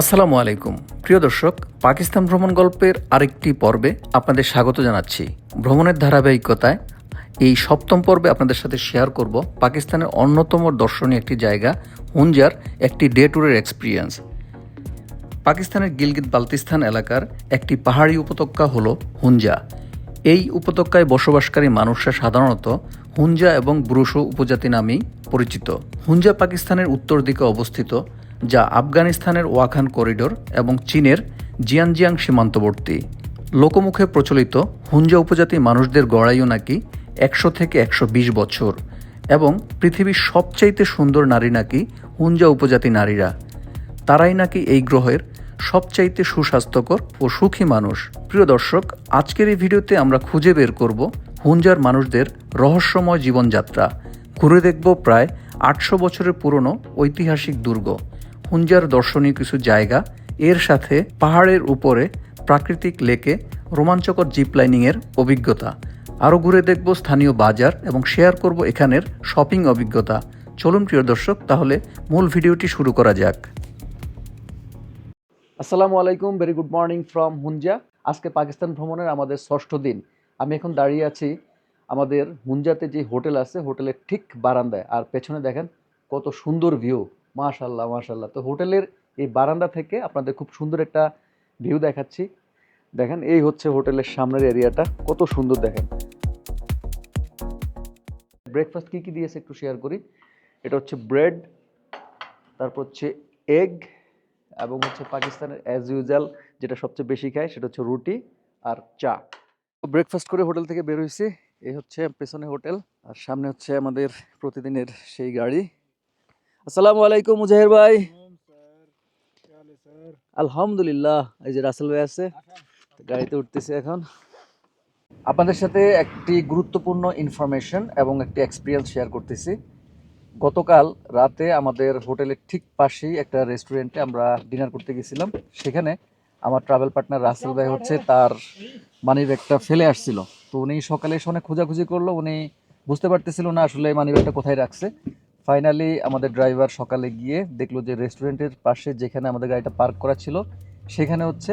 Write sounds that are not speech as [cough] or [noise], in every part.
আসসালামু আলাইকুম। প্রিয় দর্শক, পাকিস্তান ভ্রমণ গল্পের আরেকটি পর্বে আপনাদের স্বাগত জানাচ্ছি। ভ্রমণের ধারাবাহিকতায় এই সপ্তম পর্বে আপনাদের সাথে শেয়ার করব পাকিস্তানের অন্যতম দর্শনীয় একটি জায়গা হুঞ্জার একটি ডে ট্যুরের এক্সপিরিয়েন্স পাকিস্তানের গিলগিত বালতিস্তান এলাকার একটি পাহাড়ি উপত্যকা হল হুঞ্জা এই উপত্যকায় বসবাসকারী মানুষরা সাধারণত হুঞ্জা এবং ব্রুশো উপজাতি নামেই পরিচিত। হুঞ্জা পাকিস্তানের উত্তর দিকে অবস্থিত যা আফগানিস্তানের ওয়াখান করিডোর এবং চীনের জিয়ানজিয়াং সীমান্তবর্তী। লোকমুখে প্রচলিত হুঞ্জা উপজাতি মানুষদের গড়াইও নাকি একশো থেকে একশো বিশ বছর এবং পৃথিবীর সবচাইতে সুন্দর নারী নাকি হুঞ্জা উপজাতি নারীরা। তারাই নাকি এই গ্রহের সবচাইতে সুস্বাস্থ্যকর ও সুখী মানুষ। প্রিয় দর্শক, আজকের এই ভিডিওতে আমরা খুঁজে বের করব হুঞ্জার মানুষদের রহস্যময় জীবনযাত্রা। ঘুরে দেখব প্রায় আটশো বছরের পুরনো ঐতিহাসিক দুর্গ। হুঞ্জার দর্শনীয় কিছু জায়গা। এর সাথে পাহাড়ের উপরে প্রাকৃতিক লেকে রোমাঞ্চকর জিপ লাইনিংয়ের অভিজ্ঞতা। আরও ঘুরে দেখব স্থানীয় বাজার এবং শেয়ার করব এখানের শপিং অভিজ্ঞতা। চলুন, প্রিয় দর্শক, তাহলে মূল ভিডিওটি শুরু করা যাক। আসসালামু আলাইকুম very good morning from Hunza আজকে পাকিস্তান ভ্রমণের আমাদের ষষ্ঠ দিন। আমি এখন দাঁড়িয়ে আছি আমাদের হুঞ্জাতে যে হোটেল আছে, হোটেলের ঠিক বারান্দায়। আর পেছনে দেখেন কত সুন্দর ভিউ মাশাল্লাহ মাশাল্লাহ। তো হোটেলের এই বারান্দা থেকে আপনাদের খুব সুন্দর একটা ভিউ দেখাচ্ছি। দেখেন, এই হচ্ছে হোটেলের সামনের এরিয়াটা। কত সুন্দর দেখেন। ব্রেকফাস্ট কী কী দিয়েছে একটু শেয়ার করি। এটা হচ্ছে ব্রেড, তারপর হচ্ছে এগ, এবং হচ্ছে পাকিস্তানের অ্যাজ ইউজাল যেটা সবচেয়ে বেশি খায়, সেটা হচ্ছে রুটি আর চা। ব্রেকফাস্ট করে হোটেল থেকে বের হয়েছি। এই হচ্ছে পেছনে হোটেল, আর সামনে হচ্ছে আমাদের প্রতিদিনের সেই গাড়ি। আসসালামু আলাইকুম মুজাহির ভাই। আলহামদুলিল্লাহ এই যে রাসেল ভাই আছে গাড়িতে উঠতেছে এখন। আপনাদের সাথে একটি গুরুত্বপূর্ণ ইনফরমেশন এবং একটি এক্সপিরিয়েন্স শেয়ার করতেছি। গতকাল রাতে আমাদের হোটেলের ঠিক পাশেই একটা রেস্টুরেন্টে আমরা ডিনার করতে গেছিলাম। সেখানে আমার ট্রাভেল পার্টনার রাসেল ভাই হচ্ছে তার মানি ব্যাগটা ফেলে আসছিল। তো উনি সকালে এসে অনেক খোঁজাখুঁজি করল উনি বুঝতে পারতেছিল না আসলে মানি ব্যাগটা কোথায় রাখছে। ফাইনালি আমাদের ড্রাইভার সকালে গিয়ে দেখল যে রেস্টুরেন্টের পাশে যেখানে আমাদের গাড়িটা পার্ক করা ছিল, সেখানে হচ্ছে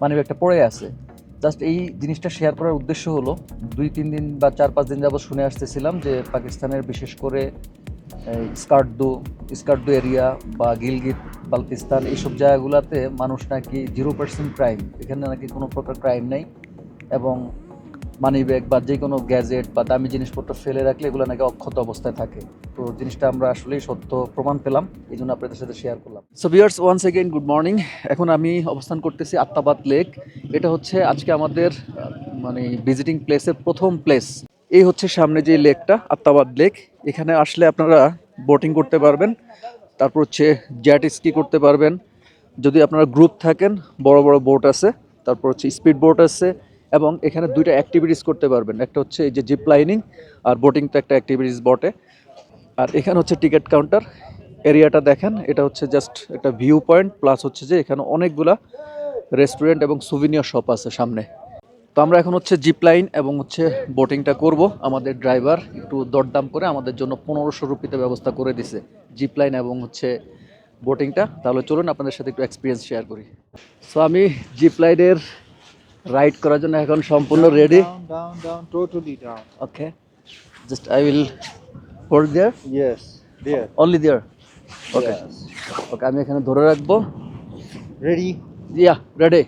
মানি ব্যাগটা পড়ে আছে। জাস্ট এই জিনিসটা শেয়ার করার উদ্দেশ্য হলো, দুই, তিন দিন বা চার, পাঁচ দিন যাবত শুনে আসতেছিলাম যে পাকিস্তানের বিশেষ করে স্কার্দু স্কার্দু এরিয়া বা গিলগিত বালতিস্তান এইসব জায়গাগুলোতে মানুষ নাকি জিরো পার্সেন্ট ক্রাইম এখানে নাকি কোনো প্রকার ক্রাইম নেই। এবং মানি ব্যাগ বা যে কোনো গ্যাজেট বা দামি জিনিসপত্র ফেলে রাখলে এগুলো নাকি অক্ষত অবস্থায় থাকে। তো জিনিসটা আমরা আসলেই সত্য প্রমাণ পেলাম, এই জন্য আপনাদের সাথে শেয়ার করলাম। So viewers once again good morning এখন আমি অবস্থান করতেছি আত্মাবাদ লেক এটা হচ্ছে আজকে আমাদের মানে ভিজিটিং প্লেসের প্রথম প্লেস এই হচ্ছে সামনে যে লেকটা আত্মাবাদ লেক এখানে আসলে আপনারা বোটিং করতে পারবেন। তারপর হচ্ছে জ্যাট স্কি করতে পারবেন। যদি আপনারা গ্রুপ থাকেন, বড় বড় বোট আছে। তারপর হচ্ছে স্পিড বোট আছে। এবং এখানে দুইটা অ্যাক্টিভিটিস করতে পারবেন। একটা হচ্ছে এই যে জিপ লাইনিং আর বোটিং তো একটা অ্যাক্টিভিটিস বটে। আর এখানে হচ্ছে টিকিট কাউন্টার এরিয়াটা দেখেন। এটা হচ্ছে জাস্ট একটা ভিউ পয়েন্ট প্লাস হচ্ছে যে এখানে অনেকগুলা রেস্টুরেন্ট এবং সুভিনিয়র শপ আছে সামনে। তো আমরা এখন হচ্ছে জিপ লাইন এবং হচ্ছে বোটিংটা করব। আমাদের ড্রাইভার একটু দরদাম করে আমাদের জন্য পনেরোশো রুপিতে ব্যবস্থা করে দিছে জিপ লাইন এবং হচ্ছে বোটিংটা তাহলে চলুন আপনাদের সাথে একটু এক্সপিরিয়েন্স শেয়ার করি। সো আমি জিপ লাইনের রাইড করার জন্য এখন সম্পূর্ণ ready. Okay just I will hold Yes, there. Only there okay okay আমি এখানে ধরে রাখব। Ready yeah ready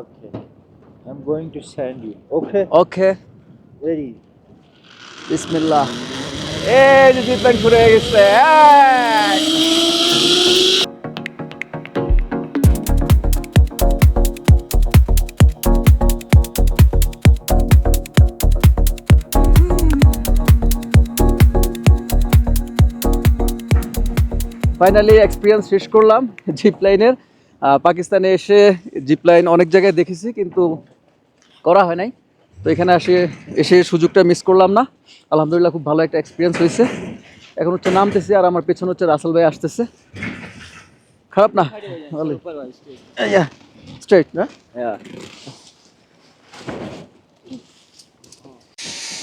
Okay. I'm going to send you. Okay. Okay Ready? বিসমিল্লাহ এই ঘুরে গেছে ফাইনালি এক্সপিরিয়েন্স শেষ করলাম জিপ লাইনের পাকিস্তানে এসে জিপ লাইন অনেক জায়গায় দেখেছি, কিন্তু করা হয় নাই। তো এখানে আসে, এসে সুযোগটা মিস করলাম না। আলহামদুলিল্লাহ খুব ভালো একটা এক্সপিরিয়েন্স হয়েছে। এখন হচ্ছে নামতেছি আর আমার পেছনে হচ্ছে রাসেল ভাই আসতেছে। খারাপ না? স্ট্রেট না.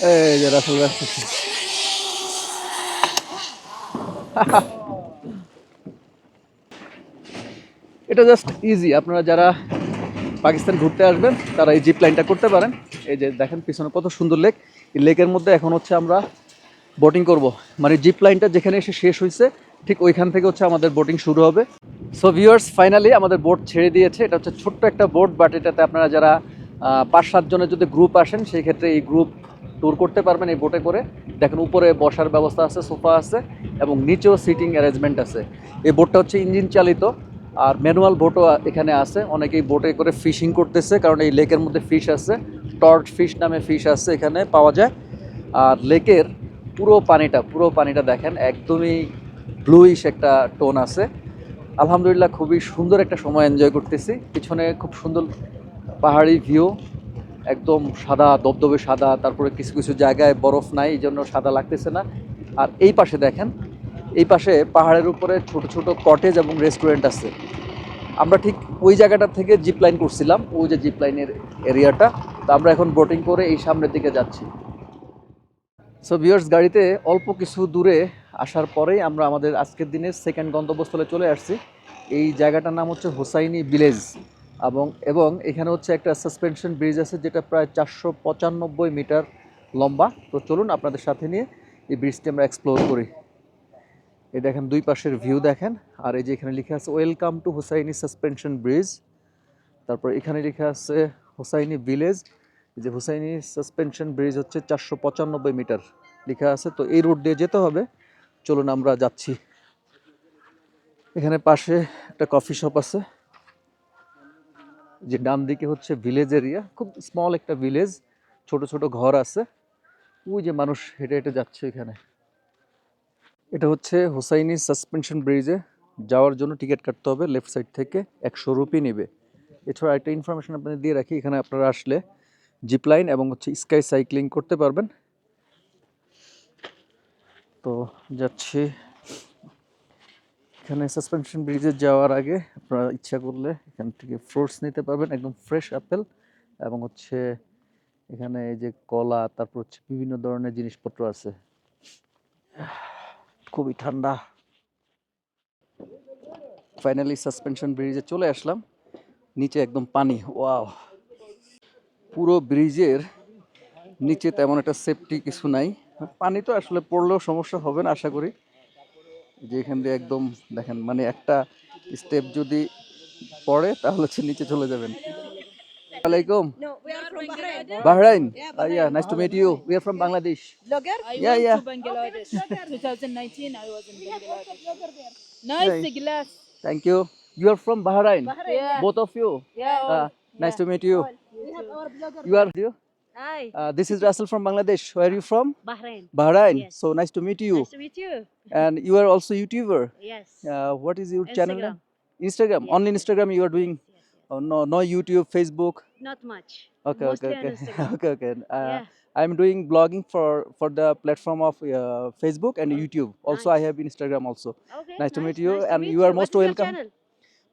এই যে রাসেল ভাই আসতেছে। [laughs] এটা জাস্ট ইজি আপনারা যারা পাকিস্তান ঘুরতে আসবেন, তারা এই জিপ লাইনটা করতে পারেন। এই যে দেখেন, পিছনে কত সুন্দর লেক এই লেকের মধ্যে এখন হচ্ছে আমরা বোটিং করব। মানে জিপ লাইনটা যেখানে এসে শেষ হয়েছে ঠিক ওইখান থেকে হচ্ছে আমাদের বোটিং শুরু হবে। সো ভিউয়ার্স ফাইনালি আমাদের বোট ছেড়ে দিয়েছে। এটা হচ্ছে ছোট্ট একটা বোট বাট এটাতে আপনারা যারা পাঁচ সাতজনের যদি গ্রুপ আসেন, সেই ক্ষেত্রে এই গ্রুপ ট্যুর করতে পারবেন এই বোটে করে। দেখেন, উপরে বসার ব্যবস্থা আছে, সোফা আছে, এবং নিচেও সিটিং অ্যারেঞ্জমেন্ট আছে। এই বোটটা হচ্ছে ইঞ্জিন চালিত। আর ম্যানুয়াল বোটও এখানে আছে। অনেকেই বোটে করে ফিশিং করতেছে, কারণ এই লেকের মধ্যে ফিশ আছে। টর্চ ফিশ নামে ফিশ আছে এখানে পাওয়া যায়। আর লেকের পুরো পানিটা পুরো পানিটা দেখেন, একদমই ব্লুইশ একটা টোন আছে। আলহামদুলিল্লাহ খুবই সুন্দর একটা সময় এনজয় করতেছি। পিছনে খুব সুন্দর পাহাড়ি ভিউ একদম সাদা দবদবে সাদা, তারপরে কিছু কিছু জায়গায় বরফ নাই, এই জন্য সাদা লাগতেছে না। আর এই পাশে দেখেন এই পাশে পাহাড়ের উপরে ছোট ছোট কটেজ এবং রেস্টুরেন্ট আছে। আমরা ঠিক ওই জায়গাটা থেকে জিপ লাইন করছিলাম, ওই যে জিপ লাইনের এরিয়াটা তো আমরা এখন বোটিং করে এই সামনের দিকে যাচ্ছি। সো ভিউয়ার্স গাড়িতে অল্প কিছু দূরে আসার পরেই আমরা আমাদের আজকের দিনের সেকেন্ড গন্তব্যস্থলে চলে আসছি। এই জায়গাটার নাম হচ্ছে হোসাইনি ভিলেজ এবং এবং এখানে হচ্ছে একটা সাসপেনশন ব্রিজ আছে যেটা প্রায় চারশো পঁচানব্বই মিটার লম্বা। তো চলুন আপনাদের সাথে নিয়ে এই ব্রিজটি আমরা এক্সপ্লোর করি। এই দেখেন দুই পাশের ভিউ দেখেন, আর এই যে এখানে লেখা আছে welcome to Hussaini suspension bridge তারপর এখানে লেখা আছে হোসাইনি ভিলেজ যে হুসাইনি সাসপেনশন ব্রিজ হচ্ছে চারশো পঁচানব্বই মিটার। লেখা আছে, তো এই রোড দিয়ে যেতে হবে। চলুন আমরা যাচ্ছি। এখানে পাশে একটা কফি শপ আছে, যে ডান দিকে হচ্ছে ভিলেজ এরিয়া খুব স্মল একটা ভিলেজ ছোট ছোট ঘর আছে। ওই যে মানুষ হেঁটে হেঁটে যাচ্ছে এখানে। এটা হচ্ছে হোসাইনি সাসপেনশন ব্রিজে যাওয়ার জন্য টিকিট কাটতে হবে, লেফট সাইড থেকে একশো রুপি নেবে। এছাড়া একটা ইনফরমেশন আপনাদের দিয়ে রাখি, এখানে আপনারা আসলে জিপ লাইন এবং হচ্ছে স্কাই সাইক্লিং করতে পারবেন। তো যাচ্ছি। এখানে সাসপেনশন ব্রিজে যাওয়ার আগে আপনারা ইচ্ছা করলে এখান থেকে ফ্রুটস নিতে পারবেন, একদম ফ্রেশ আপেল এবং হচ্ছে এখানে এই যে কলা, তারপর হচ্ছে বিভিন্ন ধরনের জিনিসপত্র আছে। খুবই ঠান্ডা। ফাইনালি সাসপেনশন ব্রিজে চলে আসলাম। নিচে একদম পানি, ওয়াও। পুরো ব্রিজের নিচে তেমন একটা সেফটি কিছু নাই। পানি তো আসলে পড়লেও সমস্যা হবে না, আশা করি। যে এখান দিয়ে একদম দেখেন মানে একটা স্টেপ যদি পড়ে, তাহলে হচ্ছে নিচে চলে যাবেন। Assalamualaikum. No, we are from Bahrain. Bahrain. Yeah, Oh, yeah, nice to meet you. We are from Bangladesh. Blogger? I Yeah, went yeah. to Bangladesh. 2019, I was in Bangladesh. Blogger there. Nice glass. Thank you. You are from Bahrain. Yeah. Both of you. Yeah. all- Uh, nice to meet you. We have our blogger. You are you? Hi, Uh, this is Russell from Bangladesh. Where are you from? Bahrain. Bahrain. Yes. So nice to meet you. Nice to meet you. and you are also YouTuber. Yes. Uh, what is your channel? Instagram. Instagram. Yes, On. Instagram, you are doing oh, no no YouTube Facebook Not much. okay Mostly okay okay [laughs] okay okay uh, yeah. I'm doing blogging for for the platform of uh, Facebook and YouTube also I have Instagram also Okay. nice to meet you, nice and meet you are most What is your welcome. channel?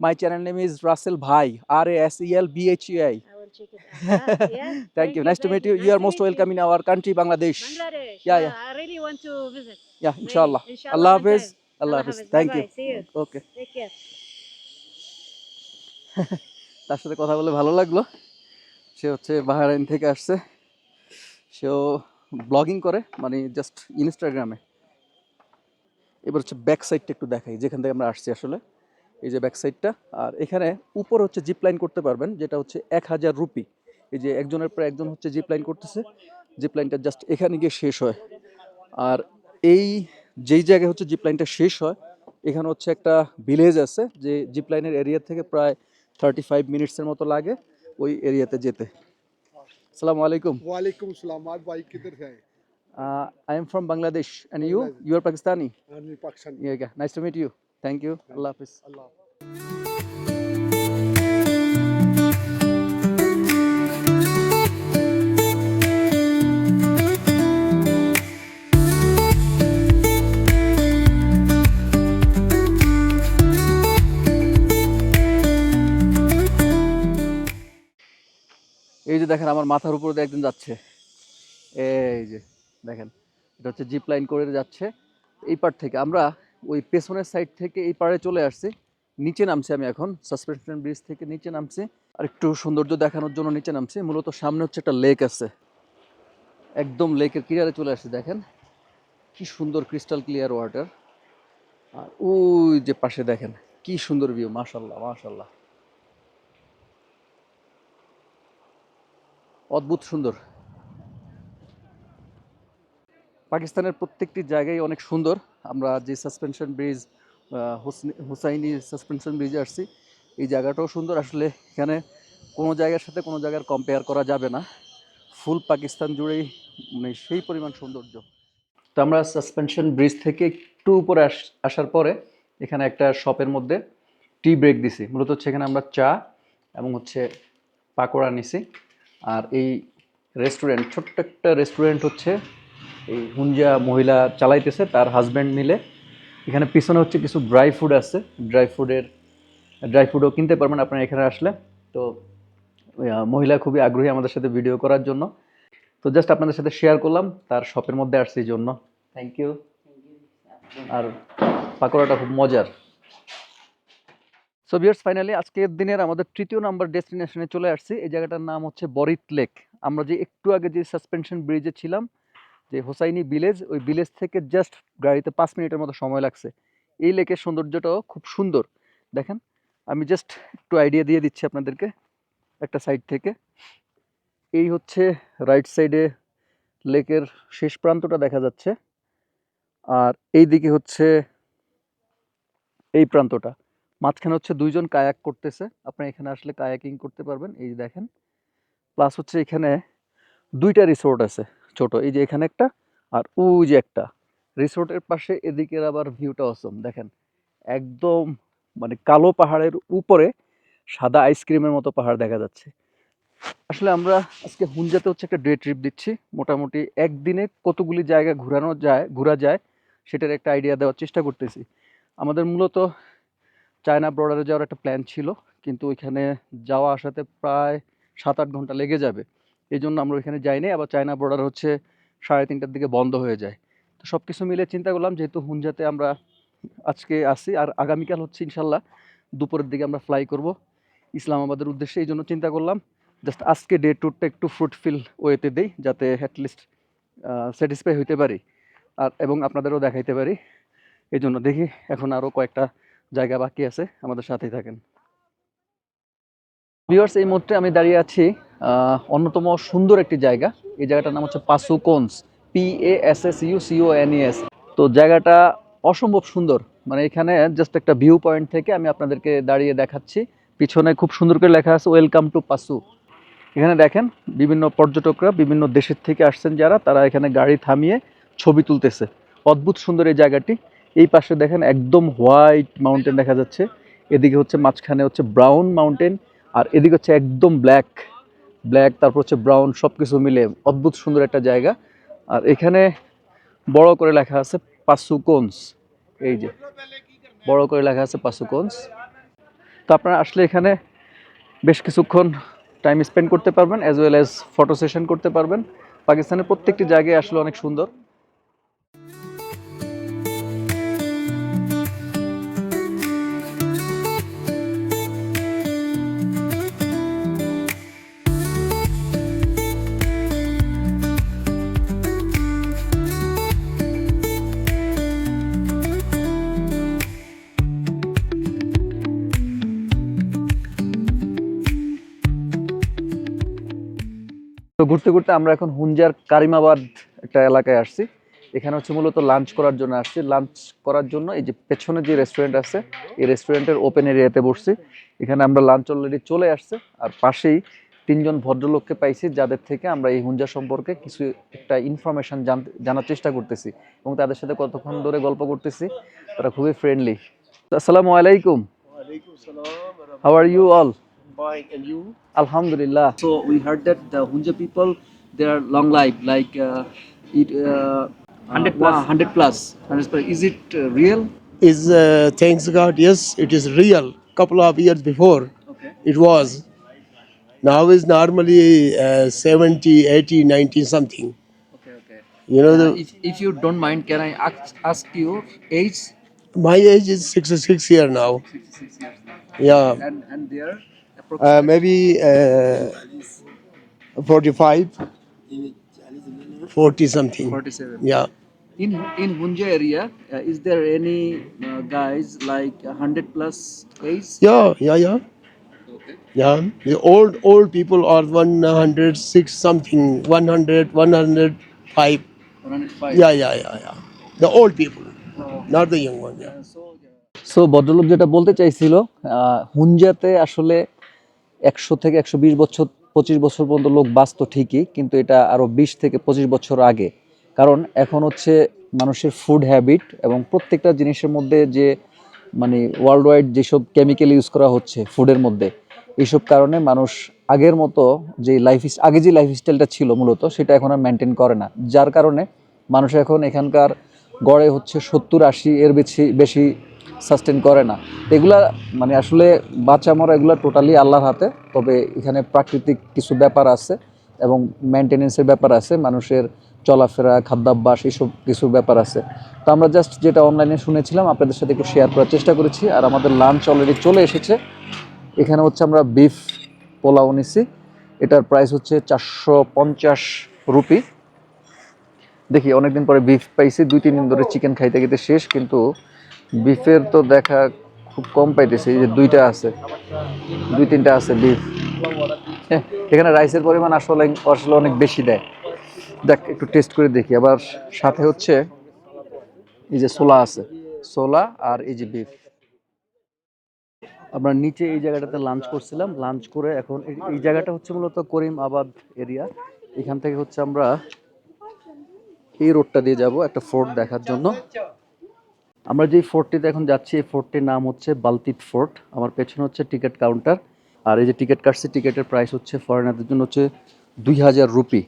my channel name is Russell Bhai R A S E L B H E I I will check it out. Ah, yeah. [laughs] thank you nice to meet you you are most welcome in our country Bangladesh Bangladesh. Yeah, Ah, yeah. I really want to visit. yeah Really. inshallah Inshallah, Allah Hafiz. Allah Hafiz thank you Bye-bye. See you. okay Take care. [laughs] তার সাথে কথা বলে ভালো লাগল। সে হচ্ছে বাহারাইন থেকে আসছে। সেও ব্লগিং করে মানে জাস্ট ইনস্টাগ্রামে এবার হচ্ছে ব্যাক সাইডটা একটু দেখাই, যেখান থেকে আমরা আসছি আসলে। এই যে ব্যাক সাইডটা আর এখানে উপর হচ্ছে জিপ লাইন করতে পারবেন, যেটা হচ্ছে এক হাজার রুপি। এই যে একজনের পর একজন হচ্ছে জিপ লাইন করতেছে জিপ লাইনটা জাস্ট এখানে গিয়ে শেষ হয়। আর এই যেই জায়গায় হচ্ছে জিপ লাইনটা শেষ হয়, এখানে হচ্ছে একটা ভিলেজ আছে, যে জিপ লাইনের এরিয়া থেকে প্রায় থার্টি ফাইভ মিনিটসের মতো লাগে ওই এরিয়াতে যেতে সালাম আলাইকুম ওয়ালাইকুম সালাম আর ভাই কিধর হ্যায় Uh, I am from Bangladesh, and you? You are Pakistani. I'm Pakistani. Yeah, nice to meet you. Thank you. Allah Hafiz. Allah. এই যে দেখেন, আমার মাথার উপর দিয়ে একজন যাচ্ছে। এই যে দেখেন, এটা হচ্ছে জিপ লাইন করে যাচ্ছে। এই পার থেকে আমরা ওই পেছনের সাইড থেকে এই পারে চলে আসছি। নিচে নামছি আমি এখন সাসপেনশন ব্রিজ থেকে নিচে নামছি। আর একটু সৌন্দর্য দেখানোর জন্য নিচে নামছি। মূলত সামনে হচ্ছে একটা লেক আছে। একদম লেকের কিনারে চলে আসছে, দেখেন। কি সুন্দর ক্রিস্টাল ক্লিয়ার ওয়াটার আর ওই যে পাশে দেখেন, কি সুন্দর ভিউ মাশাল্লাহ মাশাল্লাহ। অদ্ভুত সুন্দর। পাকিস্তানের প্রত্যেকটি জায়গায় অনেক সুন্দর। আমরা যে সাসপেনশন ব্রিজ হুসাইনি সাসপেনশন ব্রিজে আসছি, এই জায়গাটাও সুন্দর। আসলে এখানে কোনো জায়গার সাথে কোনো জায়গার কম্পেয়ার করা যাবে না। ফুল পাকিস্তান জুড়েই মানে সেই পরিমাণ সৌন্দর্য। তো আমরা সাসপেনশন ব্রিজ থেকে একটু উপরে আস- আসার পরে এখানে একটা শপের মধ্যে টি ব্রেক দিছি। মূলত হচ্ছে এখানে আমরা চা এবং হচ্ছে পাকোড়া নিছি। আর এই রেস্টুরেন্ট ছোট্ট একটা রেস্টুরেন্ট হচ্ছে এই হুঞ্জা মহিলা চালাইতেছে তার হাজব্যান্ড মিলে। এখানে পিছনে হচ্ছে কিছু ড্রাই ফুড আছে ড্রাই ফুডের ড্রাই ফুডও কিনতে পারবেন আপনারা এখানে আসলে। তো মহিলা খুবই আগ্রহী আমাদের সাথে ভিডিও করার জন্য। তো জাস্ট আপনাদের সাথে শেয়ার করলাম তার শপের মধ্যে আসছি এই জন্য। থ্যাংক ইউ আর পাকোড়াটা খুব মজার। সো বিয়ার্স ফাইনালি আজকের দিনের আমাদের তৃতীয় নাম্বার ডেস্টিনেশনে চলে আসছি। এই জায়গাটার নাম হচ্ছে বরিত লেক আমরা যে একটু আগে যে সাসপেনশন ব্রিজে ছিলাম, যে হোসাইনি ভিলেজ ওই ভিলেজ থেকে জাস্ট গাড়িতে পাঁচ মিনিটের মতো সময় লাগছে। এই লেকের সৌন্দর্যটাও খুব সুন্দর। দেখেন, আমি জাস্ট একটু আইডিয়া দিয়ে দিচ্ছি আপনাদেরকে একটা সাইড থেকে। এই হচ্ছে রাইট সাইডে লেকের শেষ প্রান্তটা দেখা যাচ্ছে। আর এই দিকে হচ্ছে এই প্রান্তটা। মাঝখানে হচ্ছে দুইজন কায়াক করতেছে। আপনি এখানে আসলে কায়াকিং করতে পারবেন। এই যে দেখেন। প্লাস হচ্ছে এখানে দুইটা রিসোর্ট আছে ছোট। এই যে এখানে একটা আর ওই যে একটা। রিসোর্টের পাশে এদিকের আবার ভিউটা অসম দেখেন, একদম মানে কালো পাহাড়ের উপরে সাদা আইসক্রিমের মতো পাহাড় দেখা যাচ্ছে। আসলে আমরা আজকে হুঞ্জাতে হচ্ছে একটা ডে ট্রিপ দিচ্ছি। মোটামুটি একদিনে কতগুলি জায়গা ঘোরানো যায়, ঘোরা যায়, সেটার একটা আইডিয়া দেওয়ার চেষ্টা করতেছি। আমাদের মূলত চায়না বর্ডারে যাওয়ার একটা প্ল্যান ছিল, কিন্তু ওইখানে যাওয়া আসাতে প্রায় সাত আট ঘণ্টা লেগে যাবে। এই জন্য আমরা ওইখানে যাইনি, আবার চায়না বর্ডার হচ্ছে সাড়ে তিনটার দিকে বন্ধ হয়ে যায়। তো সব কিছু মিলে চিন্তা করলাম, যেহেতু হুঞ্জাতে আমরা আজকে আসি আর আগামীকাল হচ্ছে ইনশাল্লাহ দুপুরের দিকে আমরা ফ্লাই করব ইসলামাবাদের উদ্দেশ্যে, এই জন্য চিন্তা করলাম জাস্ট আজকে ডে ট্যুরটা একটু ফ্রুটফিল ওয়েতে দেই, যাতে অ্যাটলিস্ট স্যাটিসফাই হইতে পারি। আর, এবং আপনাদেরও দেখাইতে পারি। এই জন্য দেখি, এখন আরও কয়েকটা জায়গা বাকি আছে, আমাদের সাথেই থাকেন। ভিউয়ার্স এই মুহূর্তে আমি দাঁড়িয়ে আছি অন্যতম সুন্দর একটি জায়গা। এই জায়গাটার নাম হচ্ছে Passu Cones P A S S U C O N S তো জায়গাটা অসম্ভব সুন্দর। মানে এখানে জাস্ট একটা ভিউ পয়েন্ট থেকে আমি আপনাদেরকে দাঁড়িয়ে দেখাচ্ছি। পিছনে খুব সুন্দর করে লেখা আছে ওয়েলকাম টু পাসু এখানে দেখেন, বিভিন্ন পর্যটকরা বিভিন্ন দেশের থেকে আসছেন যারা, তারা এখানে গাড়ি থামিয়ে ছবি তুলতেছে। অদ্ভুত সুন্দর এই জায়গাটি। এই পাশে দেখেন একদম হোয়াইট মাউন্টেন দেখা যাচ্ছে। এদিকে হচ্ছে মাঝখানে হচ্ছে ব্রাউন মাউন্টেন আর এদিকে হচ্ছে একদম ব্ল্যাক ব্ল্যাক তারপর হচ্ছে ব্রাউন সব কিছু মিলে অদ্ভুত সুন্দর একটা জায়গা। আর এখানে বড় করে লেখা আছে পাসুকোন্স। এই যে, বড় করে লেখা আছে পাসুকোন্স। তো আপনারা আসলে এখানে বেশ কিছুক্ষণ টাইম স্পেন্ড করতে পারবেন as well as photo session করতে পারবেন। পাকিস্তানের প্রত্যেকটি জায়গায় আসলে অনেক সুন্দর। তো ঘুরতে ঘুরতে আমরা এখন হুঞ্জার কারিমাবাদ একটা এলাকায় আসছি। এখানে হচ্ছে মূলত লাঞ্চ করার জন্য আসছি। লাঞ্চ করার জন্য এই যে পেছনে যে রেস্টুরেন্ট আছে এই রেস্টুরেন্টের ওপেন এরিয়াতে বসছি। এখানে আমরা লাঞ্চ অলরেডি চলে আসছে আর পাশেই তিনজন ভদ্রলোককে পাইছি যাদের থেকে আমরা এই হুঞ্জা সম্পর্কে কিছু একটা ইনফরমেশন জানার চেষ্টা করতেছি এবং তাদের সাথে কতক্ষণ ধরে গল্প করতেছি তারা খুবই ফ্রেন্ডলি আসসালামু আলাইকুম। How are you all Fine, and you? Alhamdulillah. So we heard that the Hunja people they are long life, like uh, it uh, 100 plus. 100 plus. 100 plus. Is it uh, real? Is uh, thanks God, yes, it is real. Couple of years before, Okay. it was. Now is normally uh, 70, 80, 90 something. Okay. Okay. You know, the, if, if you don't mind, can I ask, ask your age? My age is 66 year now. Yeah, And and there uh, maybe uh, 45, 40 something. 47. Yeah. In in Hunja area, uh, is there any uh, guys like 100 plus age? Yeah, yeah, yeah. Okay. Yeah, the old old people are 106 something, 100, 105. 105. Yeah, yeah, yeah, yeah. The old people, not the young one. Yeah. So ভদ্রলোক যেটা বলতে চাইছিল আহ, হুঞ্জাতে আসলে একশো থেকে একশো বিশ বছর, পঁচিশ বছর পর্যন্ত লোক বাঁচত ঠিকই, কিন্তু এটা আরও বিশ থেকে পঁচিশ বছর আগে। কারণ এখন হচ্ছে মানুষের ফুড হ্যাবিট এবং প্রত্যেকটা জিনিসের মধ্যে যে মানে ওয়ার্ল্ড ওয়াইড যেসব কেমিক্যাল ইউজ করা হচ্ছে ফুডের মধ্যে এইসব কারণে মানুষ আগের মতো যে লাইফ আগে যে লাইফ স্টাইলটা ছিল মূলত, সেটা এখন আর মেনটেন করে না। যার কারণে মানুষ এখন এখানকার গড়ে হচ্ছে সত্তর আশি এর বেশি বেশি সাস্টেন করে না। এগুলা মানে আসলে বাচ্চা মরা এগুলো টোটালি আল্লাহর হাতে, তবে এখানে প্রাকৃতিক কিছু ব্যাপার আছে এবং মেনটেনেন্সের ব্যাপার আছে, মানুষের চলাফেরা, খাদ্যাভ্যাস, এইসব কিছু ব্যাপার আছে। তো আমরা জাস্ট যেটা অনলাইনে শুনেছিলাম, আপনাদের সাথে একটু শেয়ার করার চেষ্টা করেছি, আর আমাদের লাঞ্চ অলরেডি চলে এসেছে। এখানে হচ্ছে আমরা বিফ পোলাও নিছি, এটার প্রাইস হচ্ছে চারশো পঞ্চাশ রুপি। দেখি, অনেকদিন পরে বিফ পাইছি দুই তিন দিন ধরে চিকেন খাইতে খাইতে শেষ, কিন্তু বিফের তো দেখা খুব কম পাইতেছি, এই যে দুইটা আছে। দুই তিনটা আছে বিফ। এখানে রাইসের পরিমাণ আসলে আসলে অনেক বেশি দেয়। দেখ, একটু টেস্ট করে দেখি। আবার সাথে হচ্ছে এই যে সোলা আছে সোলা আর এই যে বিফ। আমরা নিচে এই জায়গাটাতে লাঞ্চ করছিলাম। লাঞ্চ করে এখন এই- এই জায়গাটা হচ্ছে মূলত করিম আবাদ এরিয়া এখান থেকে হচ্ছে আমরা এই রোডটা দিয়ে যাব একটা ফোর্ট দেখার জন্য। আমরা যে ফোর্টটিতে এখন যাচ্ছি, এই ফোর্টটির নাম হচ্ছে বালতিত ফোর্ট। আমার পেছনে হচ্ছে টিকিট কাউন্টার। আর এই যে টিকিট কাটছি, টিকিটের প্রাইস হচ্ছে ফরেনারদের জন্য হচ্ছে দুই হাজার রুপি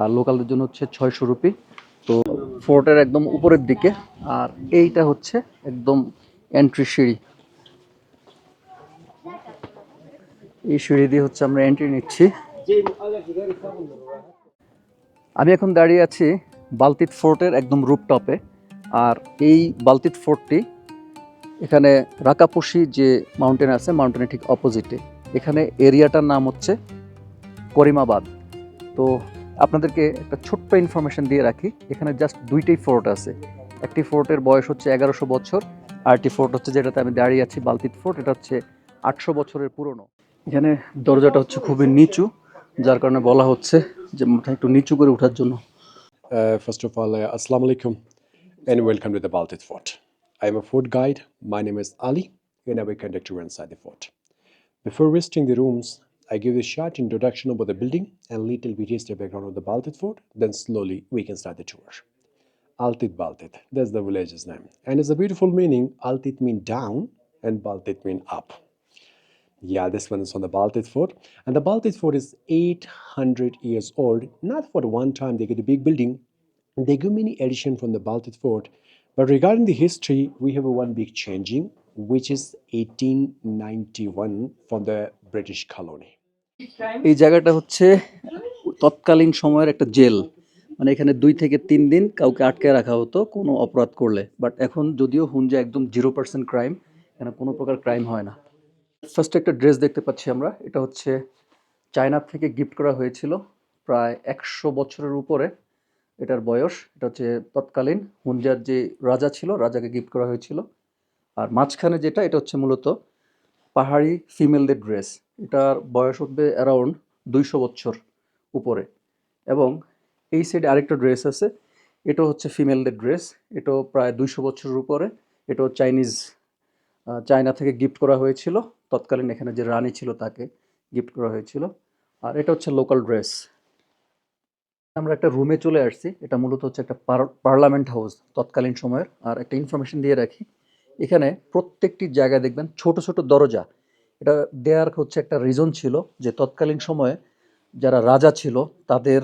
আর লোকালদের জন্য হচ্ছে ছয়শো রুপি। তো ফোর্টের একদম উপরের দিকে আর এইটা হচ্ছে একদম এন্ট্রি সিঁড়ি। এই সিঁড়ি দিয়ে হচ্ছে আমরা এন্ট্রি নিচ্ছি। আমি এখন দাঁড়িয়ে আছি বালতিত ফোর্টের একদম রুপটপে আর এই বালতিত ফোর্টটি এখানে রাকাপুশি যে মাউন্টেন আছে, মাউন্টেনের ঠিক অপোজিটে এখানে এরিয়াটার নাম হচ্ছে করিমাবাদ। তো আপনাদেরকে একটা ছোট্ট ইনফরমেশন দিয়ে রাখি, এখানে জাস্ট দুইটাই ফোর্ট আছে। একটি ফোর্টের বয়স হচ্ছে এগারোশো বছর, আর একটি ফোর্ট হচ্ছে যেটাতে আমি দাঁড়িয়ে আছি বালতিত ফোর্ট এটা হচ্ছে আটশো বছরের পুরনো। এখানে দরজাটা হচ্ছে খুবই নিচু, যার কারণে বলা হচ্ছে যে মাথা একটু নিচু করে ওঠার জন্য। First of all Assalamu alaikum. And welcome to the Baltic Fort. I am a fort guide. My name is Ali and I will conduct you inside the fort. Before visiting the rooms, I give a short introduction about the building and little bit history background of the Baltic Fort. Then slowly we can start the tour. Altit Baltit, that's the village's name. And it's a beautiful meaning. Altit mean down and Baltit mean up. Yeah, this one is on the Baltic Fort. And the Baltic Fort is 800 years old. Not for one time they get a big building. They give many addition from the Baltic Fort. But regarding the history, we have one big changing, which is 1891 from the British colony. এই জায়গাটা হচ্ছে তৎকালীন সময়ের একটা jail মানে এখানে দুই থেকে তিন দিন কাউকে আটকে রাখা হতো কোনো অপরাধ করলে বাট এখন যদিও হুঞ্জা একদম জিরো পার্সেন্ট ক্রাইম এখানে কোনো প্রকার ক্রাইম হয় না ফার্স্ট একটা ড্রেস দেখতে পাচ্ছি আমরা এটা হচ্ছে চায়না থেকে গিফট করা হয়েছিল প্রায় একশো বছরের উপরে এটার বয়স, এটা হচ্ছে তৎকালীন হুঞ্জার যে রাজা ছিল, রাজাকে গিফট করা হয়েছিল। আর মাঝখানে যেটা, এটা হচ্ছে মূলত পাহাড়ি ফিমেলদের ড্রেস এটার বয়স উঠবে অ্যারাউন্ড দুইশো বছর উপরে। এবং এই সাইডে আরেকটা ড্রেস আছে এটা হচ্ছে ফিমেলদের ড্রেস এটাও প্রায় দুইশো বছরের উপরে। এটাও চাইনিজ চায়না থেকে গিফট করা হয়েছিল। তৎকালীন এখানে যে রানী ছিল তাকে গিফট করা হয়েছিল। আর এটা হচ্ছে লোকাল ড্রেস আমরা একটা রুমে চলে আসছি। এটা মূলত হচ্ছে একটা পার্লামেন্ট হাউস তৎকালীন সময়ের। আর একটা ইনফরমেশন দিয়ে রাখি। এখানে প্রত্যেকটি জায়গায় দেখবেন ছোট ছোট দরজা। এটা দেয়ার হচ্ছে একটা রিজন ছিল যে তৎকালীন সময়ে যারা রাজা ছিল, তাদের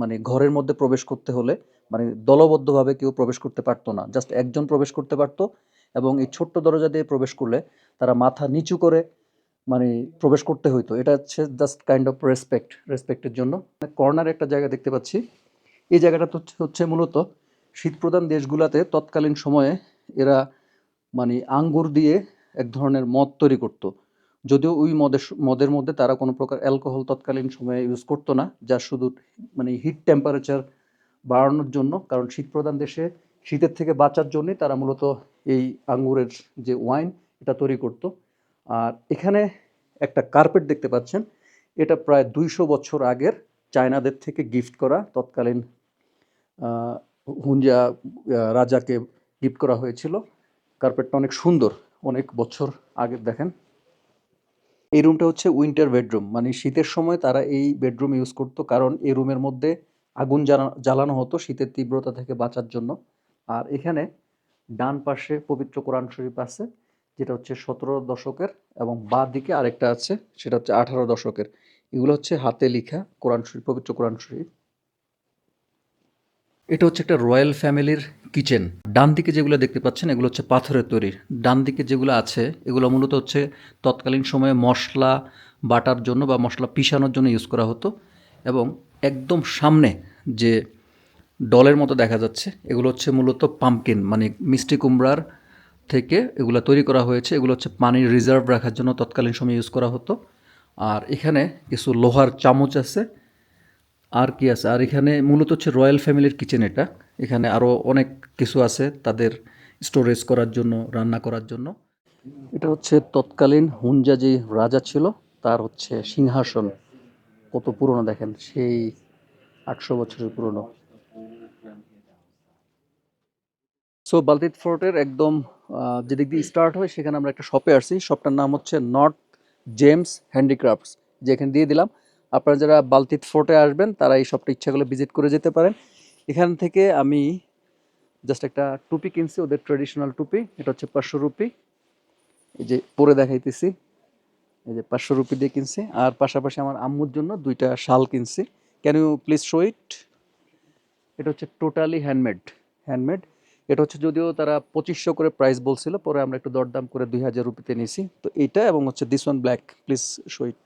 মানে ঘরের মধ্যে প্রবেশ করতে হলে মানে দলবদ্ধভাবে কেউ প্রবেশ করতে পারতো না। জাস্ট একজন প্রবেশ করতে পারতো এবং এই ছোট্ট দরজা দিয়ে প্রবেশ করলে তারা মাথা নিচু করে মানে প্রবেশ করতে হইতো। এটা হচ্ছে জাস্ট কাইন্ড অফ রেসপেক্ট রেসপেক্টের জন্য। কর্নার একটা জায়গা দেখতে পাচ্ছি। এই জায়গাটা তো হচ্ছে- মূলত শীতপ্রধান দেশগুলোতে তৎকালীন সময়ে এরা মানে আঙ্গুর দিয়ে এক ধরনের মদ তৈরি করত। যদিও ওই মদের মদের মধ্যে তারা কোনো প্রকার অ্যালকোহল তৎকালীন সময়ে ইউজ করতো না, যা শুধু মানে হিট টেম্পারেচার বাড়ানোর জন্য, কারণ শীতপ্রধান দেশে শীতের থেকে বাঁচার জন্যই তারা মূলত এই আঙ্গুরের যে ওয়াইন এটা তৈরি করত। আর এখানে একটা কার্পেট দেখতে পাচ্ছেন। এটা প্রায় দুইশো বছর আগের চায়নাদের থেকে গিফট করা, তৎকালীন হুঞ্জা রাজাকে গিফট করা হয়েছিল। কার্পেটটা অনেক সুন্দর, অনেক বছর আগের দেখেন। এই রুমটা হচ্ছে উইন্টার বেডরুম মানে শীতের সময় তারা এই বেডরুম ইউজ করতো, কারণ এই রুমের মধ্যে আগুন জ্বালা- জ্বালানো হতো শীতের তীব্রতা থেকে বাঁচার জন্য। আর এখানে ডান পাশে পবিত্র কোরআন শরীফ আছে। যেটা হচ্ছে সতেরো দশকের এবং বাঁ দিকে আরেকটা আছে, সেটা হচ্ছে আঠারো দশকের। এগুলো হচ্ছে হাতে লেখা কোরআন শরীফ, পবিত্র কোরআন শরীফ। এটা হচ্ছে একটা রয়্যাল ফ্যামিলির কিচেন। ডান দিকে যেগুলো দেখতে পাচ্ছেন, এগুলো হচ্ছে পাথরের তৈরি। ডান দিকে যেগুলো আছে, এগুলো মূলত হচ্ছে তৎকালীন সময়ে মশলা বাটার জন্য বা মশলা পিষানোর জন্য ইউজ করা হতো। এবং একদম সামনে যে ডলের মতো দেখা যাচ্ছে, এগুলো হচ্ছে মূলত পাম্পকিন মানে মিষ্টি কুমড়ার থেকে এগুলো তৈরি করা হয়েছে। এগুলো হচ্ছে পানির রিজার্ভ রাখার জন্য তৎকালীন সময় ইউজ করা হতো। আর এখানে কিছু লোহার চামচ আছে। আর কি আছে? আর এখানে মূলত হচ্ছে রয়্যাল ফ্যামিলির কিচেন এটা। এখানে আরও অনেক কিছু আছে তাদের স্টোরেজ করার জন্য, রান্না করার জন্য। এটা হচ্ছে তৎকালীন হুঞ্জা যে রাজা ছিল। তার হচ্ছে সিংহাসন কত পুরনো দেখেন? সেই আটশো বছরের পুরনো। সো বালতিত ফোর্টের একদম যেদিক দিয়ে স্টার্ট হয় সেখানে আমরা একটা শপে আসছি। শপটার নাম হচ্ছে নর্থ জেমস হ্যান্ডিক্রাফটস যেখানে দিয়ে দিলাম। আপনারা যারা বালতিত ফোর্টে আসবেন, তারা এই শপটা ইচ্ছা করলে ভিজিট করে যেতে পারেন। এখান থেকে আমি জাস্ট একটা টুপি কিনছি, ওদের ট্রেডিশনাল টুপি। এটা হচ্ছে পাঁচশো রুপি। এই যে পরে দেখাইতেছি। এই যে পাঁচশো রুপি দিয়ে কিনছি। আর পাশাপাশি আমার আম্মুর জন্য দুইটা শাল কিনছি। Can you please show it এটা হচ্ছে টোটালি হ্যান্ডমেড হ্যান্ডমেড এটা হচ্ছে যদিও তারা পঁচিশশো করে প্রাইস বলছিল পরে আমরা একটু দরদাম করে দুই হাজার রুপিতে নিয়েছি। তো এইটা এবং হচ্ছে this one black please show it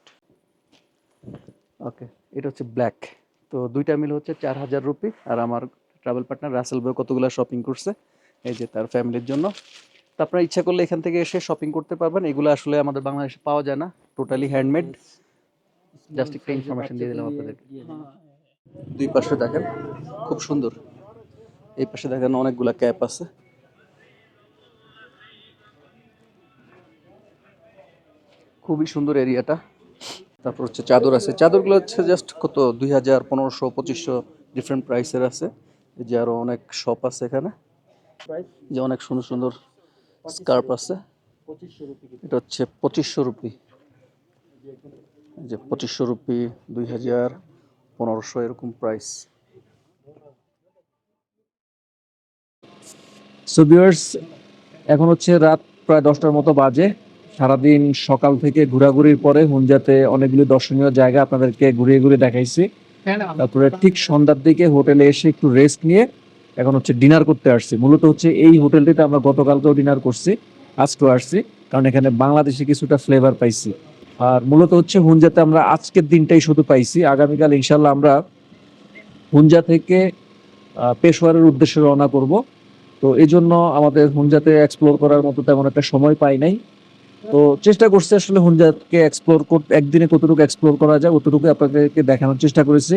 okay এটা হচ্ছে ব্ল্যাক তো দুইটা মিল হচ্ছে চার হাজার রুপি। আর আমার ট্রাভেল পার্টনার রাসেল ভাই কতগুলো শপিং করছে এই যে তার ফ্যামিলির জন্য। তো আপনারা ইচ্ছা করলে এখান থেকে এসে শপিং করতে পারবেন। এগুলো আসলে আমাদের বাংলাদেশে পাওয়া যায় না টোটালি হ্যান্ডমেড জাস্ট একটা ইনফরমেশন দিয়ে দিলাম আপনাদেরকে। দুই পাশে দেখেন খুব সুন্দর। এই পাশে দেখেন অনেকগুলা ক্যাপ আছে। খুবই সুন্দর এরিয়াটা। তারপর হচ্ছে চাদর আছে। চাদরগুলো হচ্ছে জাস্ট কত? দুই হাজার পনেরোশো, পঁচিশশো ডিফারেন্ট প্রাইসের আছে। যে আরও অনেক শপ আছে এখানে। যে অনেক সুন্দর সুন্দর স্কার্প আছে। এটা হচ্ছে পঁচিশশো রুপি। যে পঁচিশশো রুপি, দুই হাজার পনেরোশো এরকম প্রাইস সো ভিউয়ার্স এখন হচ্ছে রাত প্রায় দশটার মতো বাজে। সারাদিন সকাল থেকে ঘোরাঘুরির পরে হুঞ্জাতে অনেকগুলি দর্শনীয় জায়গা আপনাদেরকে ঘুরিয়ে ঘুরিয়ে দেখাইছি। তারপরে ঠিক সন্ধ্যার দিকে হোটেলে এসে একটু রেস্ট নিয়ে এখন হচ্ছে ডিনার করতে আসছি। মূলত হচ্ছে এই হোটেলটিতে আমরা গতকালকেও ডিনার করছি আজকেও আসছি কারণ এখানে বাংলাদেশে কিছুটা ফ্লেভার পাইছি। আর মূলত হচ্ছে হুঞ্জাতে আমরা আজকের দিনটাই শুধু পাইছি। আগামীকাল ইনশাল্লাহ আমরা হুঞ্জা থেকে পেশোয়ারের উদ্দেশ্যে রওনা করব। তো এই জন্য আমাদের হুঞ্জাতে এক্সপ্লোর করার মতো তেমন একটা সময় পাই নাই। তো চেষ্টা করছি আসলে হুঞ্জাকে এক্সপ্লোর করতে একদিনে কতটুকু এক্সপ্লোর করা যায় অতটুকু আপনাদেরকে দেখানোর চেষ্টা করেছি।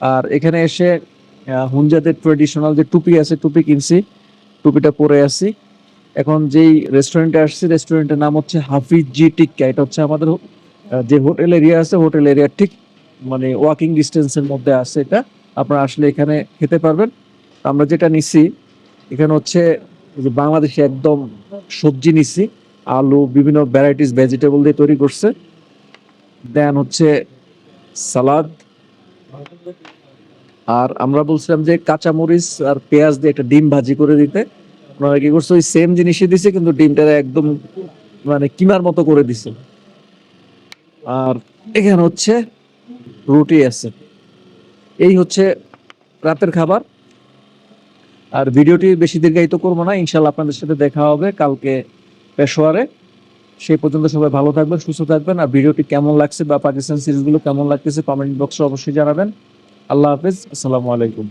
আর এখানে এসে হুঞ্জাদের ট্রেডিশনাল যে টুপি আছে, টুপি কিনছি, টুপিটা পরে আছি। এখন যেই রেস্টুরেন্টে আসছি রেস্টুরেন্টের নাম হচ্ছে হাফিজ জি টিক্কা। এটা হচ্ছে আমাদের যে হোটেল এরিয়া আছে, হোটেল এরিয়া ঠিক মানে ওয়াকিং ডিস্টেন্সের মধ্যে আছে এটা। আপনারা আসলে এখানে খেতে পারবেন। আমরা যেটা নিছি এখানে হচ্ছে বাংলাদেশি একদম সবজি নিছি, আলু, বিভিন্ন ভ্যারাইটিস ভেজিটেবল দিয়ে তৈরি করছে। দেন হচ্ছে সালাদ আর আমরা বলছিলাম যে কাঁচামরিচ আর পেঁয়াজ দিয়ে একটা ডিম ভাজি করে দিতে। ওনারা কি করছে, ওই সেম জিনিসই দিছে, কিন্তু ডিমটা একদম মানে কিমার মতো করে দিছে। আর এখানে হচ্ছে রুটি আছে। এই হচ্ছে রাতের খাবার। আর ভিডিওটি বেশি দীর্ঘায়িত করব না। ইনশাল্লাহ আপনাদের সাথে দেখা হবে কালকে পেশোয়ারে। সেই পর্যন্ত সবাই ভালো থাকবেন, সুস্থ থাকবেন। আর ভিডিওটি কেমন লাগছে বা পাকিস্তান সিরিজগুলো কেমন লাগতেছে কমেন্ট বক্সে অবশ্যই জানাবেন। আল্লাহ হাফিজ, আসসালামু আলাইকুম।